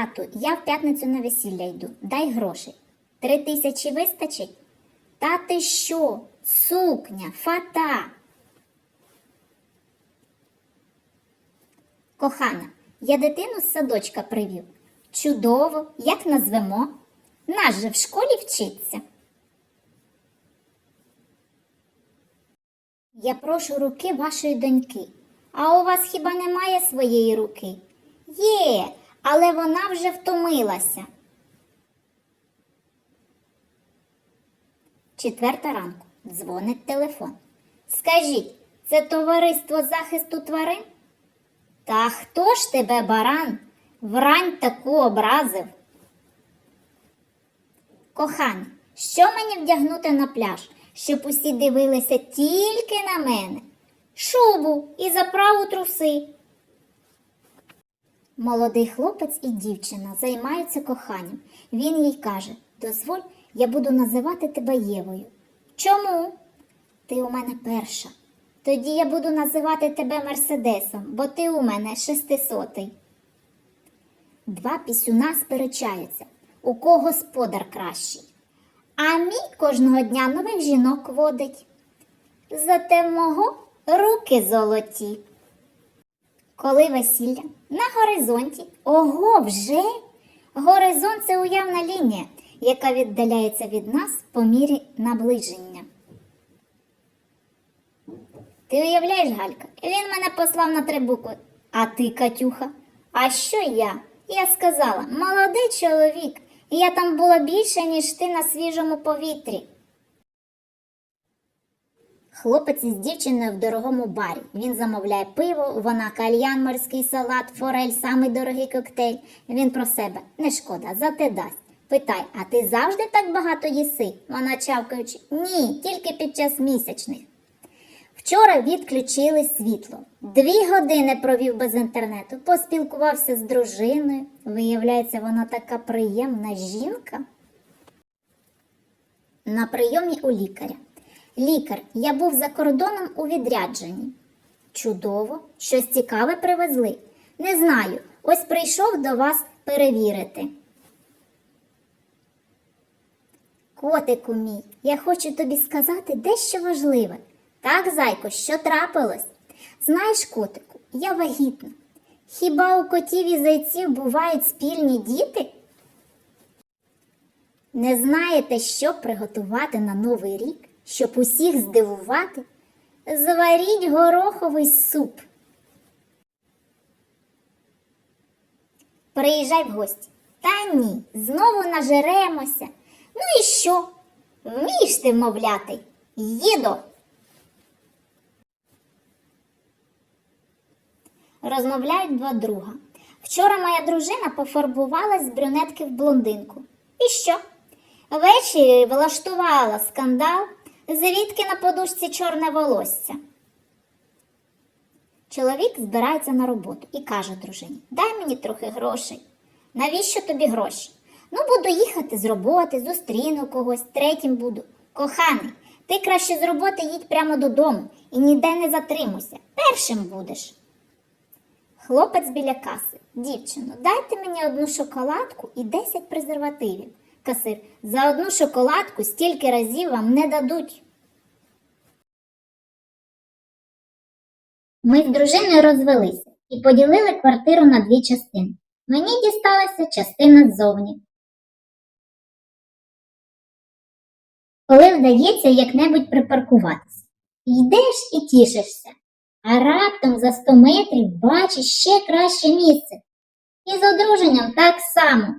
Тату, я в п'ятницю на весілля йду. Дай грошей. Три тисячі вистачить? Та ти що? Сукня, фата. Кохана, я дитину з садочка привів. Чудово, як назвемо? Наш же в школі вчиться. Я прошу руки вашої доньки. А у вас хіба немає своєї руки? Є, але вона вже втомилася. Четверта ранку. Дзвонить телефон. Скажіть, це товариство захисту тварин? Та хто ж тебе, баран, врань таку образив? Коханий, що мені вдягнути на пляж, щоб усі дивилися тільки на мене? Шубу і заправу труси. Молодий хлопець і дівчина займаються коханням. Він їй каже: Дозволь, я буду називати тебе Євою. Чому? Ти у мене перша. Тоді я буду називати тебе Мерседесом, бо ти у мене шестисотий. Два пісюна сперечаються, у кого господар кращий. А мій кожного дня нових жінок водить. Зате мого руки золоті. Коли весілля? На горизонті. Ого, вже? Горизонт це уявна лінія, яка віддаляється від нас по мірі наближення. Ти уявляєш, Галька, він мене послав на три букви. А ти, Катюха? А що я? Я сказала, молодий чоловік, і я там була більше, ніж ти на свіжому повітрі. Хлопець із дівчиною в дорогому барі. Він замовляє пиво, вона кальян, морський салат, форель, самий дорогий коктейль. Він про себе не шкода, зате дасть. Питай, а ти завжди так багато їси? Вона чавкаючи, ні, тільки під час місячних. Вчора відключили світло. Дві години провів без інтернету, поспілкувався з дружиною. Виявляється, вона така приємна жінка. На прийомі у лікаря. Лікар, я був за кордоном у відрядженні. Чудово, щось цікаве привезли. Не знаю, ось прийшов до вас перевірити. Котику мій, я хочу тобі сказати дещо важливе. Так, зайко, що трапилось? Знаєш, котику, я вагітна. Хіба у котів і зайців бувають спільні діти? Не знаєте, що приготувати на Новий рік, щоб усіх здивувати? Зваріть гороховий суп. Приїжджай в гості. Та ні, знову нажеремося. Ну і що? Вмієш ти вмовляти? Їдо. Розмовляють два друга. Вчора моя дружина пофарбувалась з брюнетки в блондинку. І що? Ввечері влаштувала скандал, звідки на подушці чорне волосся. Чоловік збирається на роботу і каже дружині: Дай мені трохи грошей. Навіщо тобі гроші? Ну, буду їхати з роботи, зустріну когось, третім буду. Коханий, ти краще з роботи їдь прямо додому і ніде не затримуйся. Першим будеш. Хлопець біля каси. Дівчино, дайте мені одну шоколадку і 10 презервативів. Касир, за одну шоколадку стільки разів вам не дадуть. Ми з дружиною розвелися і поділили квартиру на дві частини. Мені дісталася частина ззовні. Коли вдається як-небудь припаркуватися, йдеш і тішишся, а раптом за 100 метрів бачиш ще краще місце. І з одруженням так само.